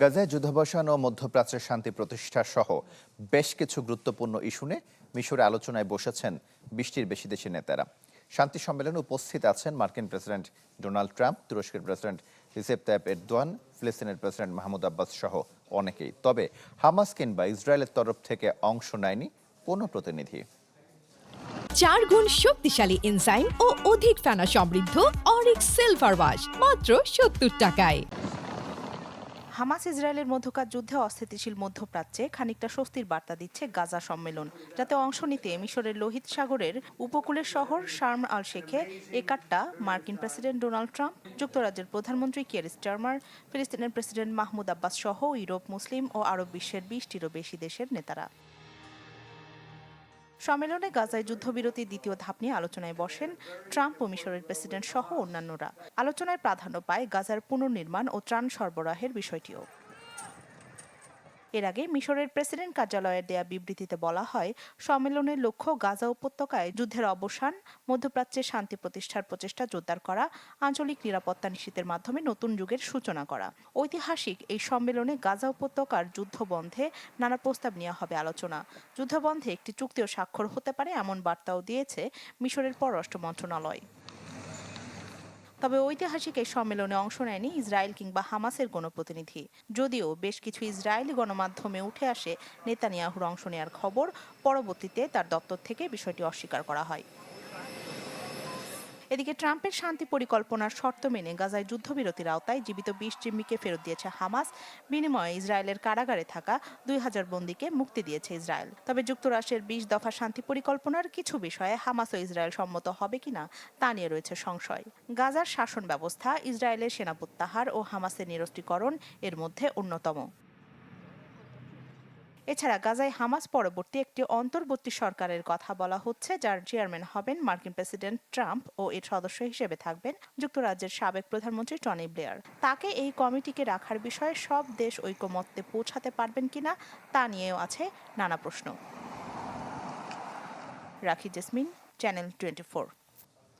গাজায় যুদ্ধাবসান ও মধ্যপ্রাচ্যের শান্তি প্রতিষ্ঠা সহ বেশ কিছু গুরুত্বপূর্ণ ইস্যু নিয়ে মিশরে আলোচনায় বসেছেন বিশটির বেশি দেশের নেতারা। শান্তি সম্মেলনে উপস্থিত আছেন মার্কিন প্রেসিডেন্ট ডোনাল্ড ট্রাম্প, তুরস্কের প্রেসিডেন্ট রিসেপ তাইপ এরদোয়ান, ফিলিস্তিনের প্রেসিডেন্ট মাহমুদ আব্বাস সহ অনেকেই। তবে হামাস কিংবা ইসরায়েলের তরফ থেকে অংশ নেয়নি কোনো প্রতিনিধি। চার গুণ শক্তিশালী এনজাইম ও অধিক ফেনা সমৃদ্ধ অরিক সিলভার ওয়াশ, মাত্র সত্তর টাকায়। হামাস ইসরায়েলের মধ্যকার যুদ্ধে অস্থিতিশীল মধ্যপ্রাচ্যে খানিকটা স্বস্তির বার্তা দিচ্ছে গাজা সম্মেলন, যাতে অংশ নিতে মিশরের লোহিত সাগরের উপকূলের শহর শার্ম আল শেখে একাট্টা মার্কিন প্রেসিডেন্ট ডোনাল্ড ট্রাম্প, যুক্তরাজ্যের প্রধানমন্ত্রী কিয়ার স্টারমার, ফিলিস্তিনের প্রেসিডেন্ট মাহমুদ আব্বাস সহ ইউরোপ, মুসলিম ও আরব বিশ্বের বিশটিরও বেশি দেশের নেতারা। সম্মেলনে গাজায় যুদ্ধবিরতির দ্বিতীয় ধাপ নিয়ে আলোচনায় বসেন ট্রাম্প ও মিশরের প্রেসিডেন্ট সহ অন্যান্যরা। আলোচনায় প্রাধান্য পায় গাজার পুনর্নির্মাণ ও ত্রাণ সরবরাহের বিষয়টিও। এর আগে মিশরের প্রেসিডেন্ট কার্যালয়ের দেয়া বিবৃতিতে বলা হয়, সম্মেলনের লক্ষ্য গাজা উপত্যকায় যুদ্ধের অবসান, মধ্যপ্রাচ্যে শান্তি প্রতিষ্ঠার প্রচেষ্টা জোরদার করা, আঞ্চলিক নিরাপত্তা নিশ্চিতের মাধ্যমে নতুন যুগের সূচনা করা। ঐতিহাসিক এই সম্মেলনে গাজা উপত্যকার যুদ্ধ বন্ধে নানা প্রস্তাব নেওয়া হবে আলোচনা। যুদ্ধবন্ধে একটি চুক্তিও স্বাক্ষর হতে পারে এমন বার্তাও দিয়েছে মিশরের পররাষ্ট্র মন্ত্রণালয়। তবে ঐতিহাসিক এই সম্মেলনে অংশ নেয়নি ইসরায়েল কিংবা হামাসের কোনো প্রতিনিধি যদিও বেশ কিছু ইসরায়েলি গণমাধ্যমে উঠে আসে নেতানিয়াহুর অংশ নেওয়ার খবর, পরবর্তীতে তার দপ্তর থেকে বিষয়টি অস্বীকার করা হয়। এদিকে ট্রাম্পের শান্তি পরিকল্পনার শর্ত মেনে গাজায় যুদ্ধবিরতির আওতায় জীবিত বিশ জিম্মিকে ফেরত দিয়েছে হামাস। বিনিময়ে ইসরায়েলের কারাগারে থাকা দুই হাজার বন্দীকে মুক্তি দিয়েছে ইসরায়েল। তবে যুক্তরাষ্ট্রের বিশ দফা শান্তি পরিকল্পনার কিছু বিষয়ে হামাস ও ইসরায়েল সম্মত হবে কিনা তা নিয়ে রয়েছে সংশয়। গাজার শাসন ব্যবস্থা ইসরায়েলের সেনা প্রত্যাহার ও হামাসের নিরস্ত্রীকরণ এর মধ্যে অন্যতম। এছাড়া গাজায় হামাস পরবর্তী একটি অন্তর্বর্তী সরকারের কথা বলা হচ্ছে, যার চেয়ারম্যান হবেন মার্কিন প্রেসিডেন্ট ট্রাম্প ও এর সদস্য হিসেবে থাকবেন যুক্তরাজ্যের সাবেক প্রধানমন্ত্রী টনি ব্লেয়ার। তাকে এই কমিটিকে রাখার বিষয়ে সব দেশ ঐকমত্যে পৌঁছাতে পারবেন কিনা তা নিয়েও আছে নানা প্রশ্ন। রাখি জেসমিন, চ্যানেল টোয়েন্টি